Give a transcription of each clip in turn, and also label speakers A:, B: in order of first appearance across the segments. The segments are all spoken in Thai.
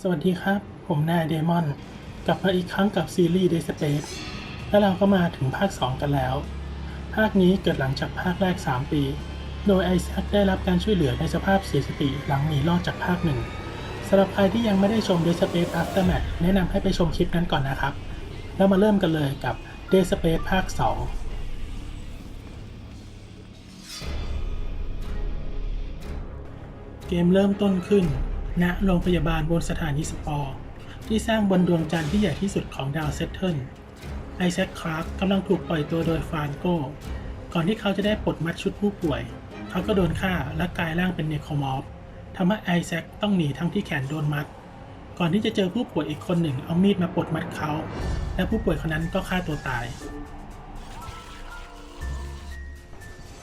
A: สวัสดีครับ ผมนายเดมอนกลับมาอีกครั้งกับซีรีส์ Dead Space และเราก็มาถึงภาค 2 กันแล้ว ภาคนี้เกิดหลังจากภาคแรก 3 ปี โดยไอแซคได้รับการช่วยเหลือในสภาพเสียสติหลังหนีรอดจากภาคหนึ่งสำหรับใครที่ยังไม่ได้ชม Dead Space Aftermath แนะนำให้ไปชมคลิปนั้นก่อนนะครับ แล้วมาเริ่มกันเลยกับ Dead Space ภาค 2เกมเริ่มต้นขึ้น ณโรงพยาบาลบนสถานีสปอร์ที่สร้างบนดวงจันทร์ที่ใหญ่ที่สุดของดาวเซตเทิลไอแซคคลาร์กกำลังถูกปล่อยตัวโดยฟานโกก่อนที่เขาจะได้ปลดมัดชุดผู้ป่วย เขาก็โดนฆ่าและกลายร่างเป็นเนโครมอฟทำให้ไอแซคต้องหนีทั้งที่แขนโดนมัด ก่อนที่จะเจอผู้ป่วยอีกคนหนึ่งเอามีดมาปลดมัดเขา และผู้ป่วยคนนั้นก็ฆ่าตัวตาย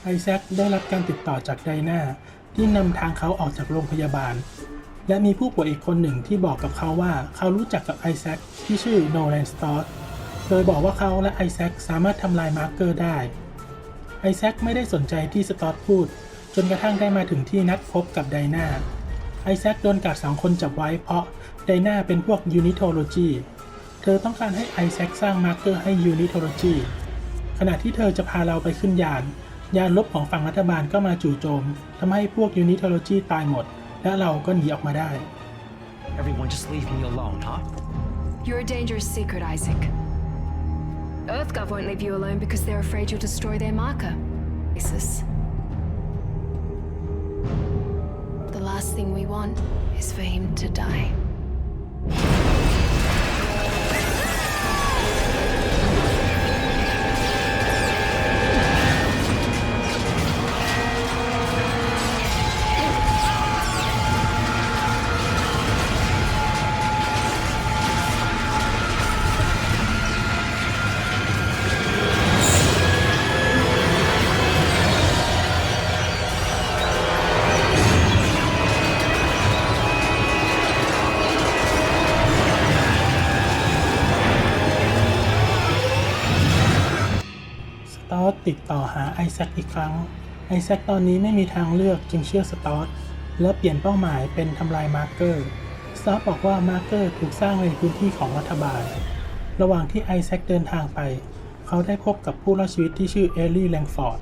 A: ไอแซคได้รับการติดต่อจากไดนาที่นำทางเขาออกจากโรงพยาบาล และมีผู้ป่วยอีกคนหนึ่งที่บอกกับเขาว่าเขารู้จักกับไอแซคที่ชื่อโนแลนสตอร์โดยบอกว่าเขาและไอแซคสามารถทำลายมาร์กเกอร์ได้ ไอแซคไม่ได้สนใจที่สตอร์พูด จนกระทั่งได้มาถึงที่นัดพบกับไดนาไอแซคโดนกัดสองคนจับไว้เพราะไดนาเป็นพวกยูนิโทโลจีเธอต้องการให้ไอแซคสร้างมาร์กเกอร์ให้ยูนิโทโลจีขณะที่เธอจะพาเราไปขึ้นยาน ยานลบของฝั่งรัฐบาลก็มาจู่โจมทำให้พวกยูนิโทโลจีตายหมด และเราก็หนีออกมาได้
B: Everyone just leave me alone, huh?
C: You're a dangerous secret, Isaac. EarthGov won't leave you alone because they're afraid you'll destroy their marker. Basis. The last thing we want is for him to die.
A: ติดต่อหาไอแซคอีกครั้ง ไอแซคตอนนี้ไม่มีทางเลือกจึงเชื่อสตอร์และเปลี่ยนเป้าหมายเป็นทำลายมาร์เกอร์สตอร์บอกว่ามาร์เกอร์ถูกสร้างในพื้นที่ของรัฐบาล ระหว่างที่ไอแซคเดินทางไป เขาได้พบกับผู้รอดชีวิตที่ชื่อเอลลี่แลงฟอร์ด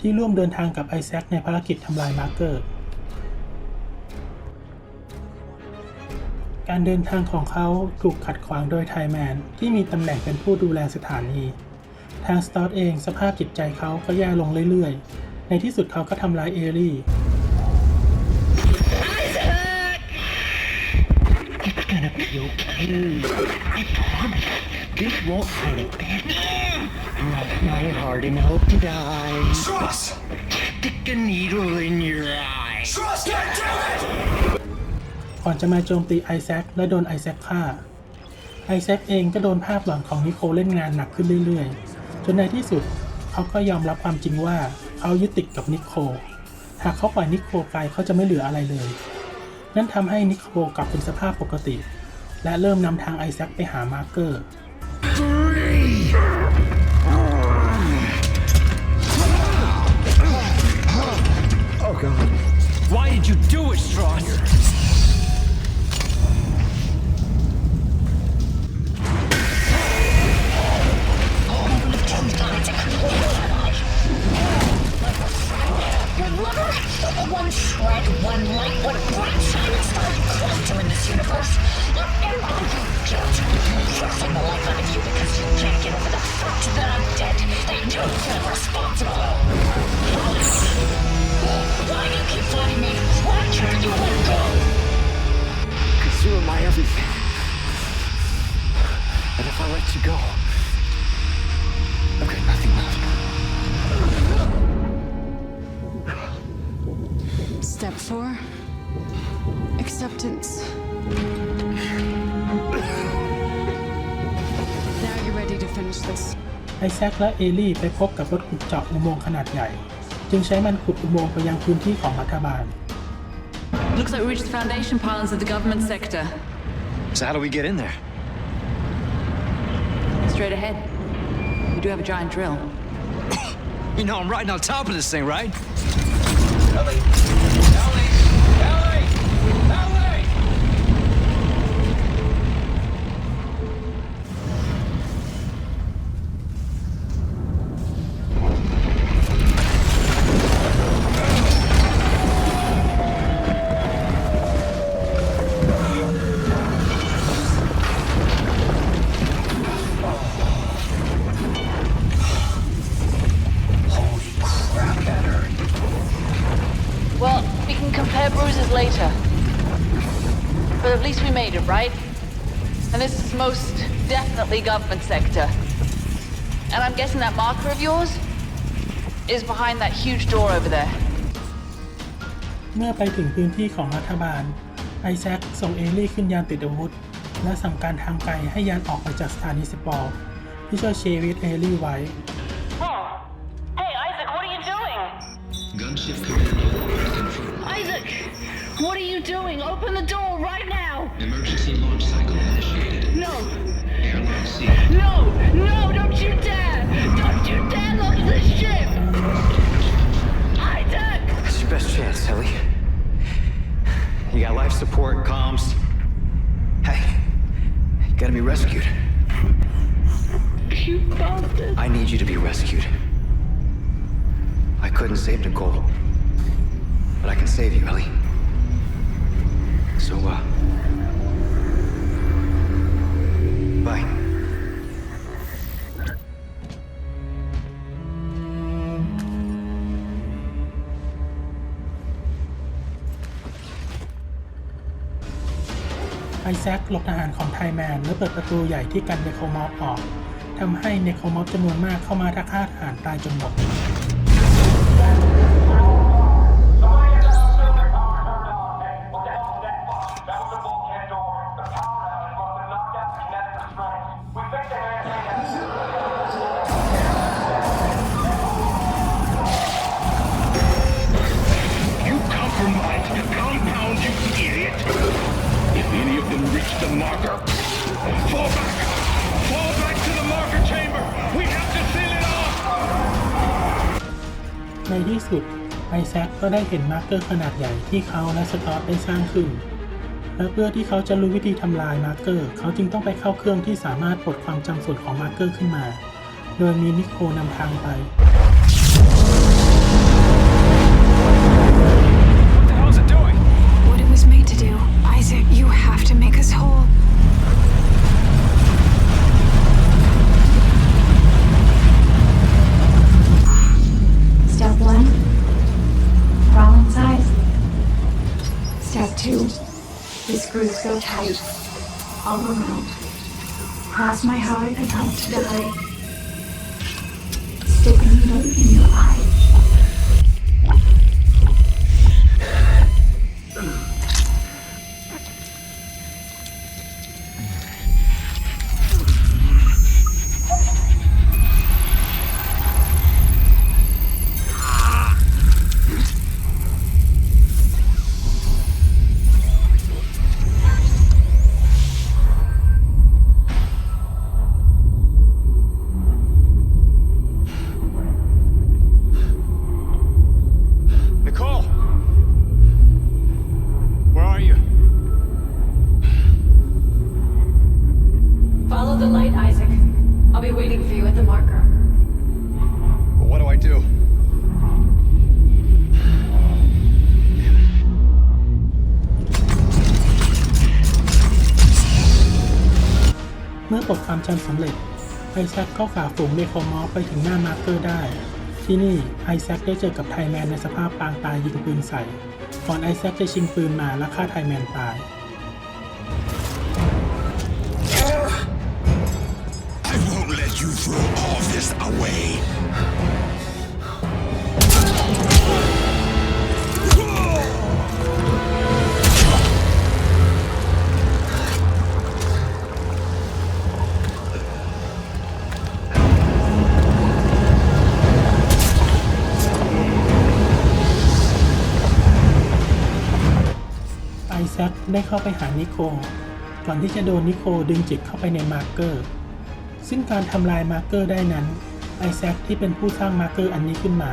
A: ที่ร่วมเดินทางกับไอแซคในภารกิจทำลายมาร์เกอร์การเดินทางของเขาถูกขัดขวางโดยไทแมนที่มีตำแหน่งเป็นผู้ดูแลสถานี ทางสตอร์เองสภาพจิตใจเขาก็แย่ลงเรื่อยๆ ในที่สุดเขาก็ทำร้ายเอรี่ก่อนจะมาโจมตีไอแซคและโดนไอแซคฆ่าไอแซคเองก็โดนภาพหลังของนิโคลเล่นงานหนักขึ้นเรื่อยๆ จนในที่สุดเขาก็ยอมรับความจริงว่าเขายึดติดกับนิโคหากเขาปล่อยนิโคไปเขาจะไม่เหลืออะไรเลย นั่นทำให้นิโคกลับเป็นสภาพปกติ และเริ่มนำทางไอแซคไปหามาร์เกอร์
D: Forcing the life out of you because you can't get over the fact that I'm dead. And you're not responsible. Why do you keep fighting me? Why can't you let go?
B: Because you were my everything. And if I let you go, I've got nothing left.
E: Step four acceptance. finish this.
A: ไอแซคและเอลี่ไปพบกับรถขุดเจาะอุโมงค์ขนาดใหญ่ จึงใช้มันขุดอุโมงค์ไปยังพื้นที่ของรัฐบาล
F: Looks like we reached the foundation pylons of the government sector.
B: So how do we get in there?
F: Straight ahead. We do have a giant drill.
B: You know I'm riding on top of this thing, right?
F: but at least we made it, right? And this is most definitely government sector. And I'm guessing that marker of yours is behind that huge door over there.
A: เมื่อไปถึงพื้นที่ของรัฐบาล ไอแซคส่งเอลี่ขึ้นยานติดอาวุธ และสั่งการทางไกลให้ยานออกไปจากสถานีสปอร์ที่ช่วยชีวิตเอลี่ไว้
D: Hey, Isaac, what are you doing?
G: Gunship Commando,
F: doing? Open the door right now!
G: Emergency launch cycle initiated.
F: No!
G: Airlock C.
F: No! No! Don't you dare! Don't you dare launch this ship! Isaac!
B: It's your best chance, Ellie. You got life support, comms. Hey, you gotta be rescued.
F: You bastard!
B: I need you to be rescued. I couldn't save Nicole, but I can save you, Ellie. So, uh. Bye.
A: ไอแซคหลบทหารของไทแมนและเปิดประตูใหญ่ที่กันเนโครมอฟออกทำให้เนโครมอฟจำนวนมากเข้ามาทักฆ่าทหารตายจนหมด ไอแซคก็ได้เห็นมาร์เกอร์ขนาดใหญ่ที่เขาและสกอตได้สร้างขึ้น และเพื่อที่เขาจะรู้วิธีทำลายมาร์เกอร์ เขาจึงต้องไปเข้าเครื่องที่สามารถปลดความจำส่วนของมาร์เกอร์ขึ้นมา โดยมีนิโคนำทางไป
H: die. Stick a needle in your eye.
A: มื่อปลดความจำสำเร็จ ไอแซคก็ฝ่าฝูงเมโครมอฟไปถึงหน้ามาร์เกอร์ได้ ที่นี่ไอแซคได้เจอกับไทแมนในสภาพปางตายยิงปืนใส่ก่อนไอแซคจะชิงปืนมาและฆ่าไทแมนตาย ได้เข้าไปหานิโคก่อนที่จะโดนนิโคดึงจิตเข้าไปในมาร์เกอร์ ซึ่งการทำลายมาร์เกอร์ได้นั้นไอแซคที่เป็นผู้สร้างมาร์เกอร์อันนี้ขึ้นมา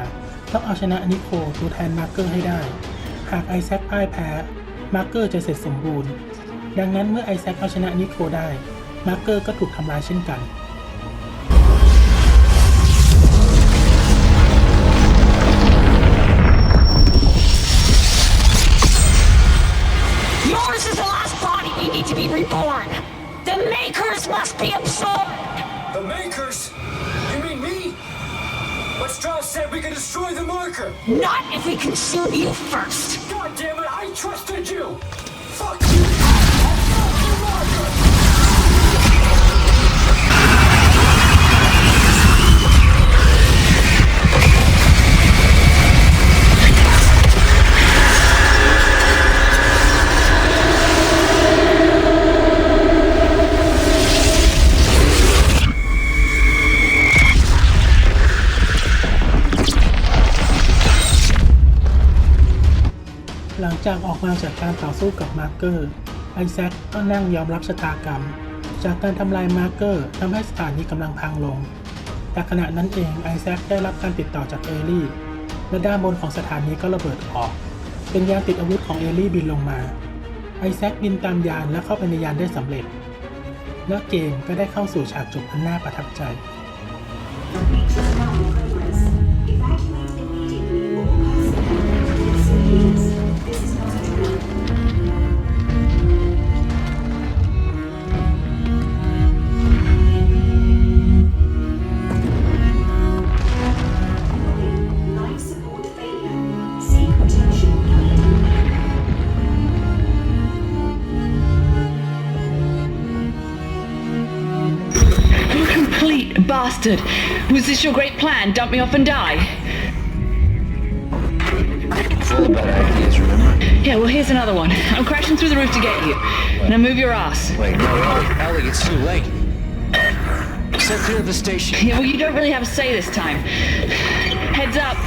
A: ต้องเอาชนะนิโคตัวแทนมาร์เกอร์ให้ได้ หากไอแซคพ่ายแพ้มาร์เกอร์จะเสร็จสมบูรณ์ ดังนั้นเมื่อไอแซคเอาชนะนิโคได้มาร์เกอร์ก็ถูกทำลายเช่นกัน
D: need to be reborn. The Makers must be absorbed.
I: The Makers? You mean me? But Strauss said we could destroy the marker.
D: Not if we consume you first.
I: God damn it, I trusted you! Fuck you!
A: จากออกมาจากการต่อสู้กับมาร์เกอร์ ไอแซคก็นั่งยอมรับชะตากรรม จากการทำลายมาร์เกอร์ทำให้สถานีกำลังพังลง แต่ขณะนั้นเองไอแซคได้รับการติดต่อจากเอลี่และด้านบนของสถานีก็ระเบิดออก เป็นยานติดอาวุธของเอลี่บินลงมา ไอแซคบินตามยานและเข้าไปในยานได้สำเร็จ และเกมก็ได้เข้าสู่ฉากจบอันน่าประทับใจ
F: bastard! Was this your great plan? Dump me off and die?
B: Full of bad ideas, remember?
F: Yeah, well, here's another one. I'm crashing through the roof to get you. Now move your ass.
B: Wait, no, Ellie, Ellie, it's too late. Set clear of the station.
F: Yeah, well, you don't really have a say this time. Heads up.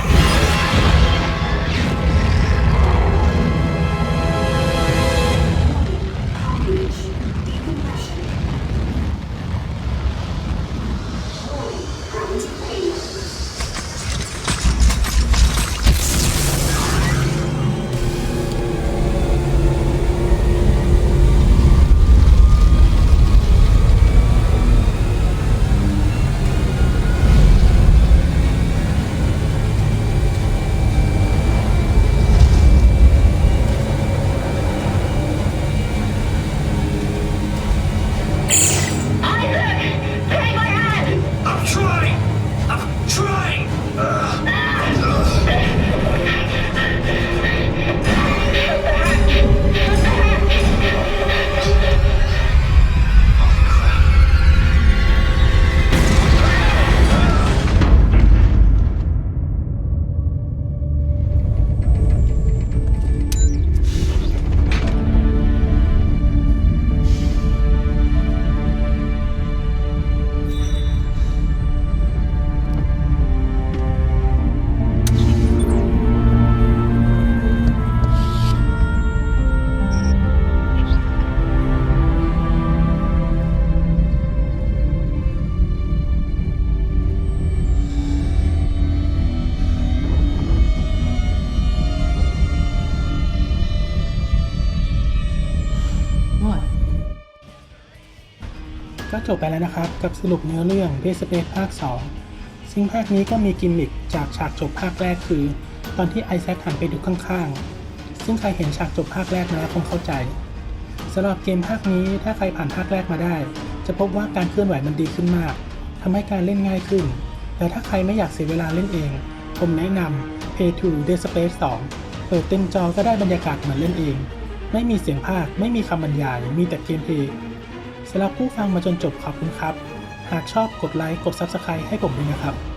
A: จบไปแล้วนะครับ กับสรุปเนื้อเรื่อง d e s p a c e ภาค 2 ซึ่งภาคนี้ก็มีกิมมิคจากฉากจบภาคแรกคือ ตอนที่ไอแซคหันไปดูข้างๆ ซึ่งใครเห็นฉากจบภาคแรกมาแล้วคงเข้าใจสำหรับเกมภาคนี้ถ้าใครผ่านภาคแรกมาได้ จะพบว่าการเคลื่อนไหวมันดีขึ้นมากทำให้การเล่นง่ายขึ้น แต่ถ้าใครไม่อยากเสียเวลาเล่นเอง ผมแนะนำ Pay to d e Space 2 เปิดเต็มจอก็ได้บรรยากาศเหมือนเล่นเอง ไม่มีเสียงภาคไม่มีคำบรรยายมีแต่เกมเพลย์ รับผู้ฟังมาจนจบขอบคุณครับ หากชอบกดไลค์กด Subscribe ให้ผมด้วยนะครับ